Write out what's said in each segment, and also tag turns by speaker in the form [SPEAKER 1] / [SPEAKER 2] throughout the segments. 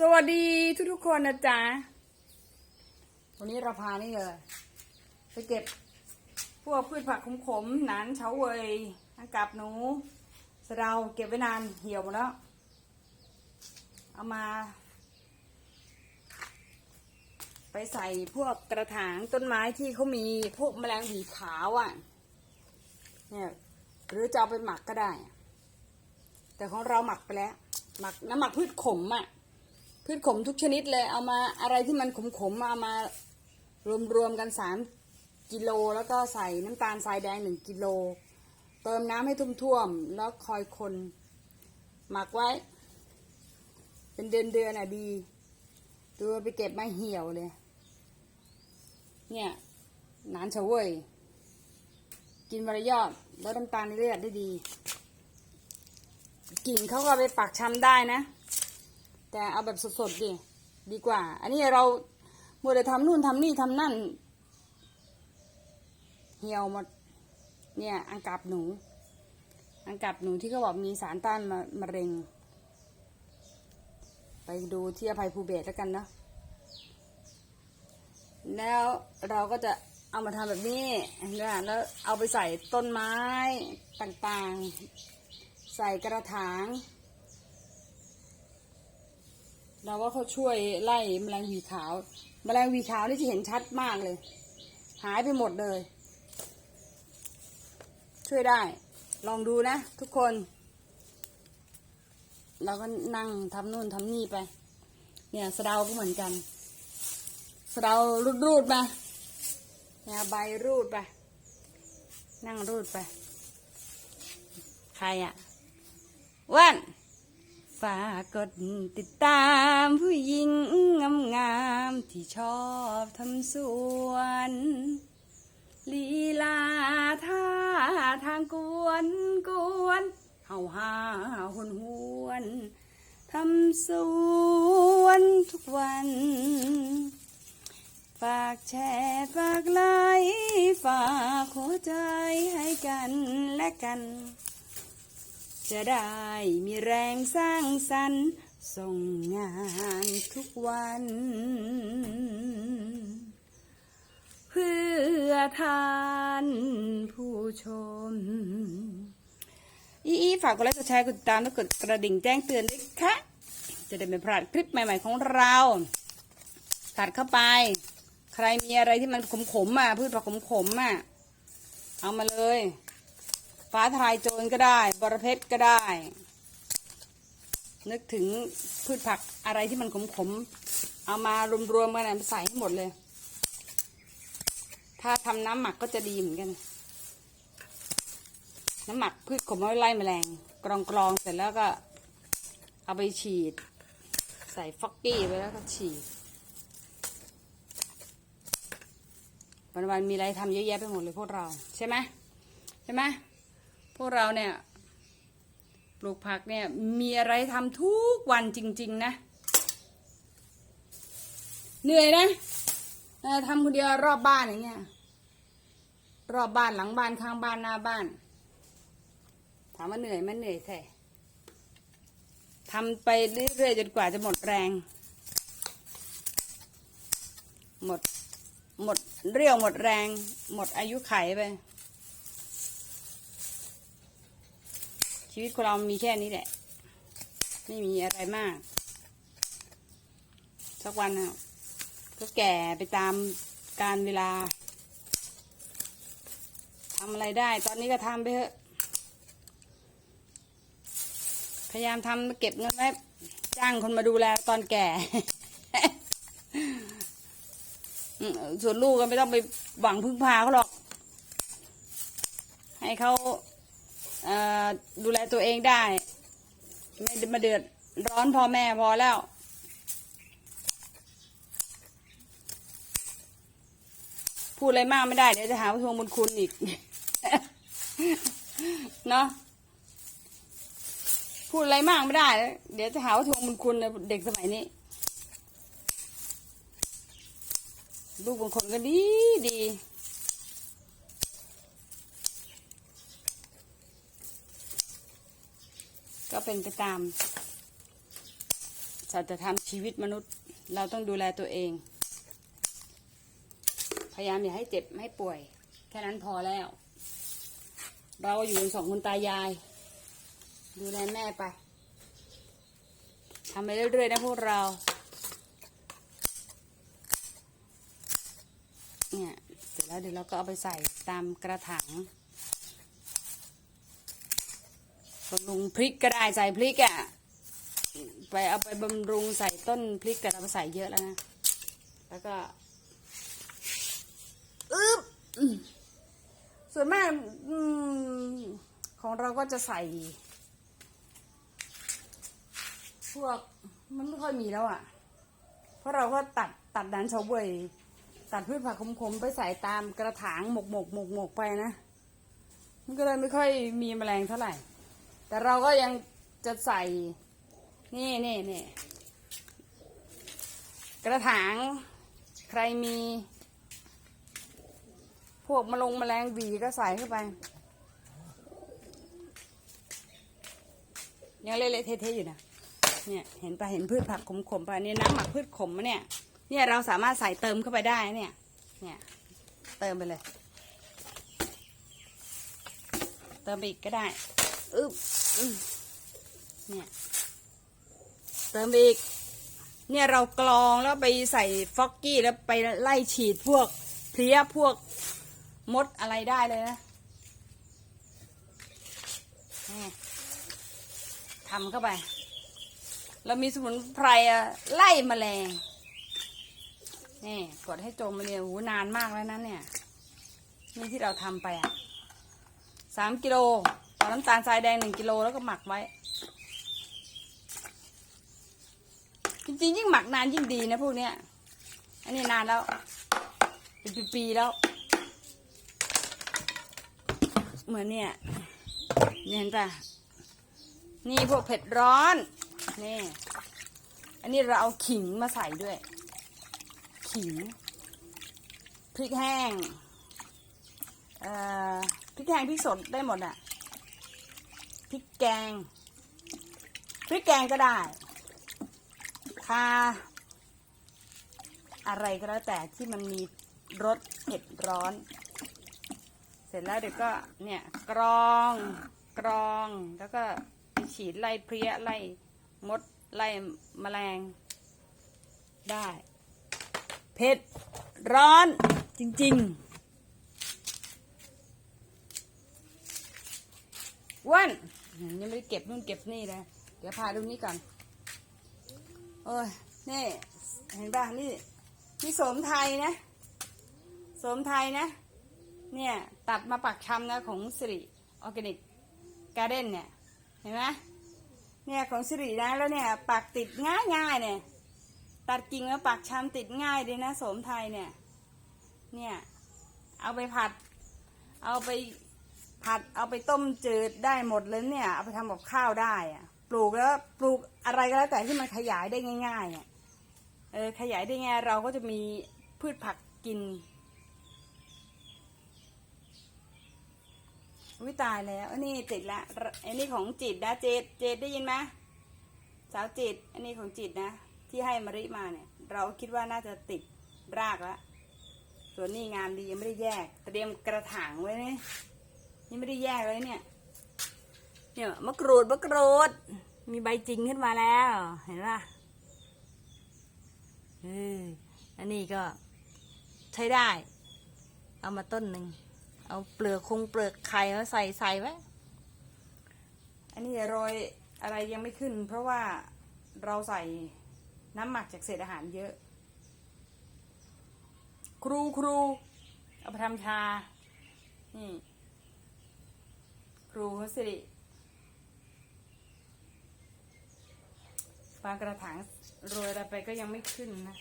[SPEAKER 1] สวัสดีทุกทุกๆคนนะจ๊ะ วันนี้เราพานี่เลย ไปเก็บพวกพืชผักขมๆหนานเฉาเวยอังกับหนูสะเดาเก็บไว้นานเหี่ยวหมดแล้ว เอามา ไปใส่พวกกระถางต้นไม้ที่เขามีพวกแมลงหวีขาวอะ เนี่ยหรือจะเอาไปหมักก็ได้ แต่ของเราหมักไปแล้ว หมักน้ำหมักพืชขมอะ พืชขมทุกชนิดเลย เอามาอะไรที่มันขมขมๆเอามารวมๆกันสามกิโลแล้วก็ใส่น้ำตาลทรายแดงหนึ่งกิโล เติมน้ำให้ท่วมๆแล้วคอยคน หมักไว้ เป็นเดือนเดือนอะดีตัวไปเก็บมาเหี่ยวเลย เนี่ยหนานเฉวย กินวรยอดลดน้ำตาลในเลือดได้ดี กิ่งเขาก็ไปปักชำได้นะ แต่เอาแบบสดๆดิดีกว่า อันนี้เราเมื่อได้ทำนู่นทำนี่ทำนั่น เหี่ยวหมดเนี่ยอังกับหนู อังกับหนูที่เขาบอกมีสารต้านมะมะเร็ง ไปดูที่อภัยภูเบศแล้วกันเนาะแล้วเราก็จะเอามาทำแบบนี้นะแล้วเอาไปใส่ต้นไม้ต่างๆ ใส่กระถาง เราว่าเขาช่วยไล่แมลงวีขาว แมลงวีขาวนี่จะเห็นชัดมากเลย หายไปหมดเลย ช่วยได้ ลองดูนะทุกคน เราก็นั่งทำนู่นทำนี่ไป เนี่ยสะเดาก็เหมือนกันสะเดารูดรูดๆไปเนี่ยใบรูดไป นั่งรูดไป ใครอะอ้วัน ฝากกดติดตามผู้หญิงงามๆที่ชอบทำสวนลีลาท่าทางกวนกวนเฮาหาหวนหวนทำสวนทุกวัน ฝากแชร์ฝากไลค์ฝากหัวใจให้กันและกัน จะได้มีแรงสร้างสรรค์ส่งงานทุกวัน เพื่อทานผู้ชม อีฝากกดไลค์กดแชร์กดติดตามและกดกระดิ่งแจ้งเตือนด้วยค่ะ จะได้ไม่พลาดคลิปใหม่ๆของเราตัดเข้าไป ใครมีอะไรที่มันขมๆอะพืชผักขมๆอะ เอามาเลย ฟ้าทลายโจรก็ได้ บรเพชรก็ได้ นึกถึงพืชผักอะไรที่มันขมๆ เอามารวมๆกันนะใส่ให้หมดเลย ถ้าทำน้ำหมักก็จะดีเหมือนกัน น้ำหมักพืชขมไว้ไล่แมลง กรองกรองๆเสร็จแล้วก็ เอาไปฉีด ใส่ฟอกกี้ไปแล้วก็ฉีดวันๆมีอะไรทำเยอะแยะไปหมดเลยพวกเรา ใช่ไหมใช่ไหม พวกเราเนี่ย ปลูกผักเนี่ยมีอะไรทำทุกวันจริง ๆ นะ เหนื่อยนะทำคนเดียวรอบบ้านอย่างเงี้ยรอบบ้านหลังบ้านข้างบ้านหน้าบ้าน ถามว่าเหนื่อยไหมันเหนื่อยแท้ทำไปเรื่อยๆจนกว่าจะหมดแรง หมดหมดเรี่ยวหมดแรง หมดอายุไขไป ชีวิตคนเรามีแค่นี้แหละ ไม่มีอะไรมาก สักวันนะก็แก่ไปตามการเวลาทำอะไรได้ ตอนนี้ก็ทำไปเถอะ พยายามทำเก็บเงินไว้จ้างคนมาดูแลตอนแก่ ส่วนลูกก็ไม่ต้องไปหวังพึ่งพาเขาหรอก ให้เขา ดูแลตัวเองได้ ไม่มาเดือดร้อนพ่อแม่พอแล้ว พูดอะไรมากไม่ได้ เดี๋ยวจะหาว่าทวงบุญคุณอีก เนาะพูดอะไรมากไม่ได้ เดี๋ยวจะหาว่าทวงบุญคุณเด็กสมัยนี้ ลูกบางคนก็ดีดี ก็เป็นไปตามสัจธรรมชีวิตมนุษย์ เราต้องดูแลตัวเอง พยายามอย่าให้เจ็บไม่ให้ป่วย แค่นั้นพอแล้ว เราอยู่กันสองคนตายาย ดูแลแม่ไปทำไปเรื่อยๆนะพวกเรา เนี่ย เสร็จแล้วเดี๋ยวเราก็เอาไปใส่ตามกระถาง บำรุงพริกก็ได้ใส่พริกอะ่ะไปเอาไปบำรุงใส่ต้นพริกกันเราใส่เยอะแล้วนะแล้วก็อึ๊บส่วนมากอของเราก็จะใส่ พวกมันไม่ค่อยมีแล้วอะ่ะ เพราะเราก็ตัดตัดดันเฉาเวยตัดพืชผักขมๆไปใส่ตามกระถางหมกหมกหมกหมกไปนะ มันก็เลยไม่ค่อยมีแมลงเท่าไหร่ แต่เราก็ยังจะใส่ นี่นี่นี่กระถางใครมี พวกมะลงแมลงวีก็ใส่เข้าไป ยังเละๆเทะๆอยู่นะเนี่ยเห็นปะเห็นพืชผักขมๆปะเนี่ยน้ำหมักพืชขมมะเนี่ย เนี่ยเราสามารถใส่เติมเข้าไปได้เนี่ย เนี่ย เติมไปเลย เติมไปอีกก็ได้อือึ๊บ เนี่ยเติมไปอีก เนี่ยเรากรองแล้วไปใส่ฟอกกี้แล้วไปไล่ฉีดพวกเพลี้ยพวกมดอะไรได้เลยนะทำเข้าไป เรามีสมุนไพรไล่แมลงนี่กดให้จมมาเนี่ยหูนานมากแล้วนะเนี่ย นี่ที่เราทำไปอะสามกิโล เอาน้ำตาลทรายแดงหนึ่งกิโลแล้วก็หมักไว้ จริงๆ ยิ่งหมักนานยิ่งดีนะพวกเนี้ย อันนี้นานแล้ว เป็นปีๆแล้ว เหมือนเนี่ยเนี่ยเห็นปะนี่พวกเผ็ดร้อน นี่ อันนี้เราเอาขิงมาใส่ด้วย ขิง พริกแห้ง เอ่อ พริกแห้งพริกสดได้หมดอะ ริกแกง พริกแกงก็ได้คาอะไรก็แล้วแต่ที่มันมีรสเผ็ดร้อน เสร็จแล้วเดี๋ยวก็เนี่ยกรองกรองแล้วก็ฉีดไล่เพลี้ยไล่มดไล่แมลง ได้ เผ็ดร้อนจริงๆวัน ยังไม่ได้เก็บนู่นเก็บนี่เลย เดี๋ยวพาดูนี่ก่อน โอ้ย นี่ เห็นป่ะนี่นี่สมไทยนะ สมไทยนะ เนี่ย ตัดมาปักชำนะของสิริออร์แกนิกการ์เด้นเนี่ย เห็นไหมเนี่ยของสิรินะแล้วเนี่ยปักติดง่ายง่ายเนี่ย ตัดกิ่งแล้วปักชำติดง่ายเลยนะสมไทยเนี่ย เนี่ย เอาไปผัด เอาไป ผัดเอาไปต้มจืดได้หมดเลยเนี่ย เอาไปทำกับข้าวได้อะปลูกแล้วปลูกอะไรก็แล้วแต่ที่มันขยายได้ง่ายๆเนี่ยเออขยายได้ง่ายเราก็จะมีพืชผักกินวิตายแล้วอันนี้ติดละอันนี้ของจิตนะเจดเจดได้ยินไหมสาวจิต อันนี้ของจิตนะ ที่ให้มริมาเนี่ย เราคิดว่าน่าจะติดรากแล้วส่วนนี้งามดียังไม่ได้แยก เตรียมกระถางไว้เนี่ย ยังไม่ได้แยกเลยเนี่ย เนี่ยมะกรูดมะกรูด มีใบจริงขึ้นมาแล้ว เห็นป่ะเอออันนี้ก็ใช้ได้ เอามาต้นหนึ่ง เอาเปลือกคงเปลือกไข่มาใส่ใส่ไว้ อันนี้โรยอะไรยังไม่ขึ้น เพราะว่าเราใส่น้ำหมักจากเศษอาหารเยอะ ครูครูเอาไปทำชา นี่ รูเขาสิริบางกระถางโรยอะไรไปก็ยังไม่ขึ้นนะ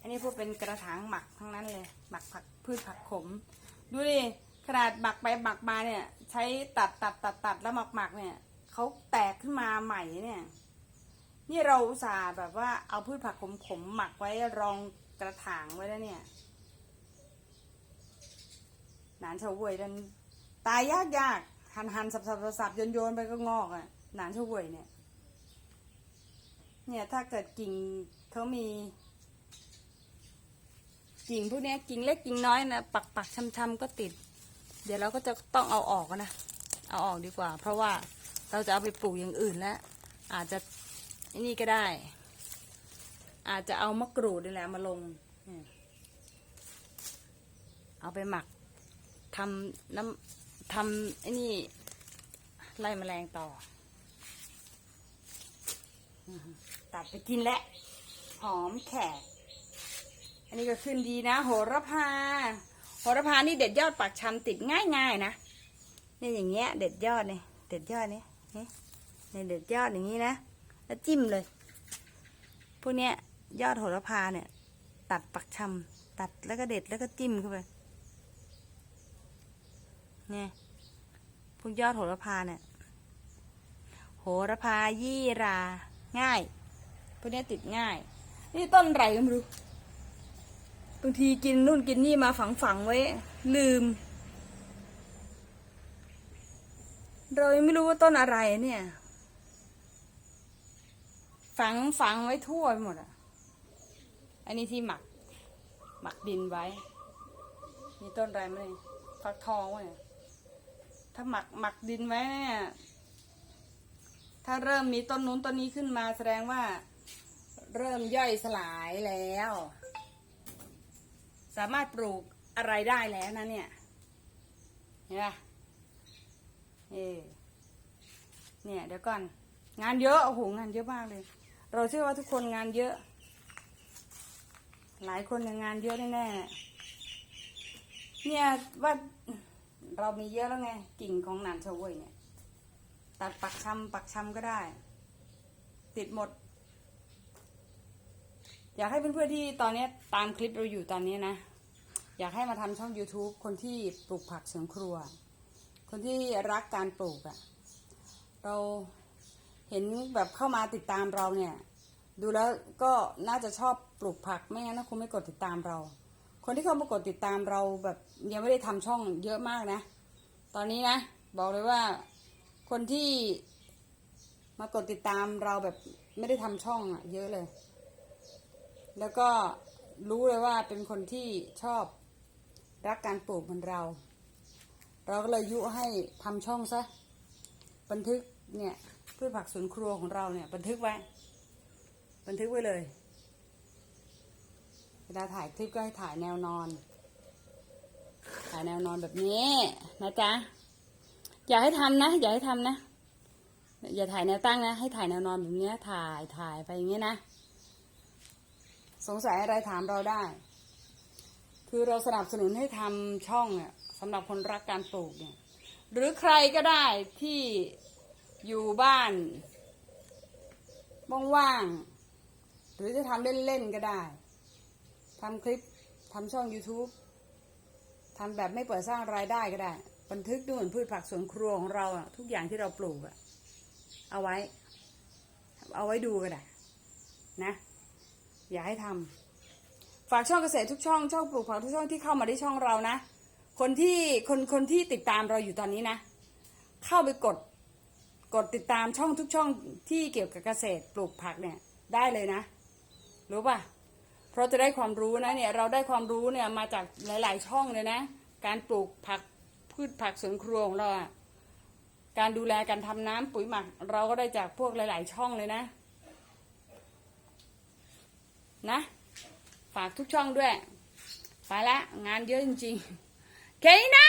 [SPEAKER 1] อันนี้พวกเป็นกระถางหมักทั้งนั้นเลย หมักผักพืชผักขม ดูดิ ขนาดหมักไปหมักมาเนี่ย ใช้ตัดตัดตัดตัดแล้วหมักหมักเนี่ยเขาแตกขึ้นมาใหม่เนี่ย นี่เราอุตส่าห์แบบว่าเอาพืชผักขมขมหมักไว้รองกระถางไว้แล้วเนี่ย หนานเฉาเวยดัน ตายยากยากหันหันสับสับสับโยนโยนไปก็งอกอะ หนานเฉาเวยเนี่ย เนี่ยถ้าเกิดกิ่งเขามี กิ่งพวกนี้กิ่งเล็กกิ่งน้อยนะปักปักช้ำๆก็ติด เดี๋ยวเราก็จะต้องเอาออกนะ เอาออกดีกว่า เพราะว่าเราจะเอาไปปลูกอย่างอื่นแล้ว อาจจะนี่ก็ได้ อาจจะเอามะกรูดนี่แหละมาลง เอาไปหมักทำน้ำ ทำไอ้นี่ไล่แมลงต่อ ตัดไปกินแล้วหอมแขก อันนี้ก็ขึ้นดีนะ โหระพา โหระพานี่เด็ดยอดปักชำติดง่ายๆนะนี่อย่างเงี้ย เด็ดยอดเนี่ยเด็ดยอดเนี่ยนี่นี่เด็ดยอดอย่างนี้นะแล้วจิ้มเลย พวกเนี้ยยอดโหระพาเนี่ย ตัดปักชำตัดแล้วก็เด็ดแล้วก็จิ้มเข้าไป เนี่ยพวกยอดโหระพาเนี่ย โหระพายี่รา ง่าย พวกนี้ติดง่าย นี่ต้นไรก็ไม่รู้ บางทีกินนู่นกินนี่มาฝังฝังไว้ ลืม เรายังไม่รู้ว่าต้นอะไรเนี่ย ฝังฝังไว้ทั่วไปหมดอะ อันนี้ที่หมัก หมักดินไว้ มีต้นอะไรไหมฟักทองวะเนี่ย ถ้าหมักหมักดินไว้เนี่ยถ้าเริ่มมีต้นนู้นต้นนี้ขึ้นมาแสดงว่า เริ่มย่อยสลายแล้ว สามารถปลูกอะไรได้แล้วนะเนี่ยเห็นปะเออเนี่ยเดี๋ยวก่อน งานเยอะโอ้โหงานเยอะมากเลย เราเชื่อว่าทุกคนงานเยอะ หลายคนงานเยอะแน่ๆเนี่ยว่า เรามีเยอะแล้วไง กิ่งของหนานเฉวยเนี่ย ตัดปักชำปักชำก็ได้ ติดหมด อยากให้เพื่อนๆที่ตอนนี้ตามคลิปเราอยู่ตอนนี้นะ อยากให้มาทำช่อง YouTube คนที่ปลูกผักสวนครัว คนที่รักการปลูกอะ่ะ เราเห็นแบบเข้ามาติดตามเราเนี่ย ดูแล้วก็น่าจะชอบปลูกผักไม่งั้นคงไม่กดติดตามเรา คนที่เข้ามากดติดตามเราแบบยังไม่ได้ทำช่องเยอะมากนะ ตอนนี้นะ บอกเลยว่าคนที่มากดติดตามเราแบบไม่ได้ทำช่องอะเยอะเลย แล้วก็รู้เลยว่าเป็นคนที่ชอบรักการปลูกเหมือนเรา เราก็เลยยุให้ทำช่องซะบันทึกเนี่ยพืชผักสวนครัวของเราเนี่ย บันทึกไว้ บันทึกไว้เลย เวลาถ่ายคลิปก็ให้ถ่ายแนวนอน ถ่ายแนวนอนแบบนี้นะจ๊ะ อย่าให้ทำนะ อย่าให้ทำนะ อย่าถ่ายแนวตั้งนะ ให้ถ่ายแนวนอนแบบนี้ถ่ายถ่ายไปอย่างเงี้นะ สงสัยอะไรถามเราได้ คือเราสนับสนุนให้ทำช่องเนี่ยสำหรับคนรักการปลูกเนี่ย หรือใครก็ได้ที่อยู่บ้านว่างๆหรือจะทำเล่นๆก็ได้ ทำคลิปทำช่อง YouTube ทำแบบไม่เปิดสร้างรายได้ก็ได้ บันทึกดูเหมือนพืชผักสวนครัวของเราอะทุกอย่างที่เราปลูกอะเอาไว้ เอาไว้ดูก็ได้ นะ อย่าให้ทำฝากช่องเกษตรทุกช่องช่องปลูกผักทุกช่องที่เข้ามาที่ช่องเรานะ คนที่คนคนที่ติดตามเราอยู่ตอนนี้นะ เข้าไปกดกดติดตามช่องทุกช่องที่เกี่ยวกับเกษตรปลูกผักเนี่ยได้เลยนะ รู้ป่ะ เพราะจะได้ความรู้นะเนี่ยเราได้ความรู้เนี่ยมาจากหลาย ๆ ช่องเลยนะ การปลูกผักพืชผักสวนครัวของเราอะการดูแลการทำน้ำปุ๋ยหมัก เราก็ได้จากพวกหลาย ๆ ช่องเลยนะ นะ ฝากทุกช่องด้วย ไปละงานเยอะจริงๆเคนะ